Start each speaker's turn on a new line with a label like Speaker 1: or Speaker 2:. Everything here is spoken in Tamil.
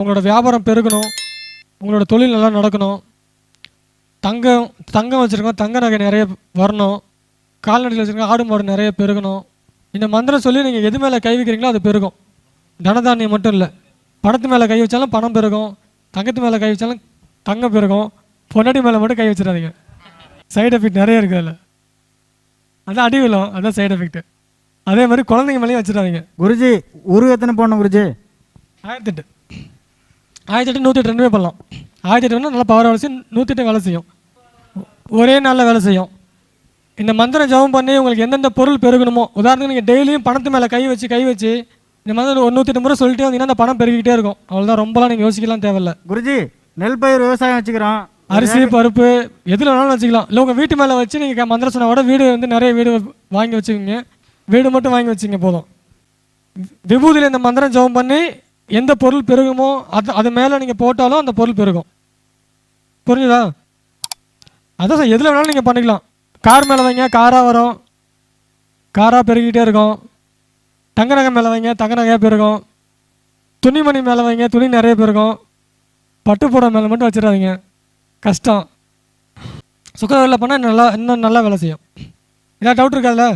Speaker 1: உங்களோட வியாபாரம் பெருகணும். உங்களோட தொழில் நல்லா நடக்கணும். தங்கம் தங்கம் வச்சுருக்கோம். தங்க நகை நிறைய வரணும். கால்நடைகள் வச்சுருக்கோம். ஆடு மாடு நிறைய பெருகணும். இந்த மந்திரம் சொல்லி நீங்கள் எது மேலே கை வைக்கிறீங்களோ அது பெருகும். தனதானியம் மட்டும் இல்லை. பணத்து மேலே கை வச்சாலும் பணம் பெருகும். தங்கத்து மேலே கை வச்சாலும் தங்கம் பெருகும். பொன்னாடி மேலே மட்டும் கை வச்சிடாதீங்க. சைடு எஃபெக்ட் நிறைய இருக்குது அதில். அதான் அடி விழும். அதான் சைடு எஃபெக்ட் அதே மாதிரி குழந்தைங்க மேலேயும் வச்சிடாதீங்க.
Speaker 2: குருஜி உரு எத்தனை போடணும் குருஜி?
Speaker 1: ஆயிரத்தெட்டு. ஆயிரத்தெட்டு நூற்றி எட்டு ரெண்டுமே பண்ணலாம். ஆயிரத்தெட்டு வேணால் நல்லா பவர் வேலை செய்யும் நூற்றி எட்டு வேலை செய்யும். ஒரே நாளில் வேலை செய்யும். இந்த மந்திரம் ஜெபம் பண்ணி உங்களுக்கு எந்தெந்த பொருள் பெருகணுமோ உதாரணத்துக்கு நீங்கள் டெய்லியும் பணத்து மேலே கை வச்சு கை வச்சு இந்த மாதிரி ஒரு நூற்றி எட்டு முறை சொல்லிட்டே வந்தீங்கன்னா அந்த பணம் பெருகிக்கிட்டே இருக்கும். அவ்வளோதான் ரொம்பலாம் நீங்கள் யோசிக்கலாம் தேவையில்ல.
Speaker 2: குருஜி நெல் பயிர் விவசாயம் வச்சுக்கிறோம்.
Speaker 1: அரிசி பருப்பு எதில் வேணாலும் வச்சுக்கலாம். இல்லை உங்கள் வீட்டு மேலே வச்சு நீங்கள் மந்திரம் சொன்ன விட வீடு வந்து நிறைய வீடு வாங்கி வச்சுக்கோங்க. வீடு மட்டும் வாங்கி வச்சுங்க போதும். விபூதியில் இந்த மந்திரம் ஜெபம் பண்ணி எந்த பொருள் பெருகுமோ அது அது மேலே நீங்கள் போட்டாலும் அந்த பொருள் பெருகும். புரிஞ்சுதா? அதான் சார் எதில் வேணாலும் நீங்கள் பண்ணிக்கலாம். கார் மேலே வைங்க காராக வரும். காராக பெருகிட்டே இருக்கும். தங்க நகை மேலே வைங்க தங்க நகையாக பெருகும். துணிமணி மேலே வைங்க துணி நிறைய பெருகும். பட்டுப்புடவை மேலே மட்டும் வச்சிடாதீங்க. கஷ்டம். சுக்கரவரில் பண்ணால் நல்லா இன்னும் நல்லா வேலை செய்யும். ஏதாவது டவுட் இருக்காதுல்ல?